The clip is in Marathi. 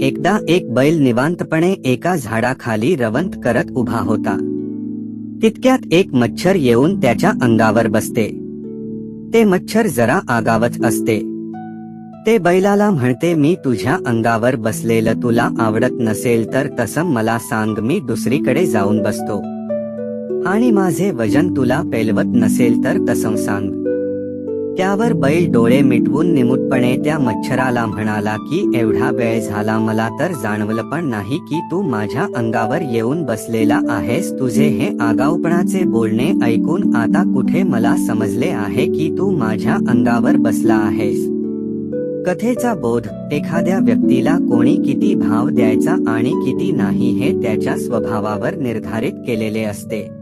एकदा एक बैल निवांतपणे एका झाडाखाली रवंत करत उभा होता. तितक्यात एक मच्छर येऊन त्याच्या अंगावर बसते. ते मच्छर जरा आगावच असते. ते बैलाला म्हणते मी तुझ्या अंगावर बसलेलं तुला आवडत नसेल तर तसं मला सांग मी दुसरीकडे जाऊन बसतो. आणि माझे वजन तुला पेलवत नसेल तर तसं सांग. त्यावर बैल डोळे मिटवून निमूटपणे त्या मच्छराला म्हणाला की एवढा वेळ झाला मला तर जाणवलं पण नाही की तू माझ्या अंगावर येऊन बसलेला आहेस. तुझे हे आगाऊपणाचे बोलणे ऐकून आता कुठे मला समजले आहे की तू माझ्या अंगावर बसला आहेस? कथेचा बोध एखाद्या व्यक्तीला कोणी किती भाव द्यायचा आणि किती नाही हे त्याच्या स्वभावावर निर्धारित केलेले असते.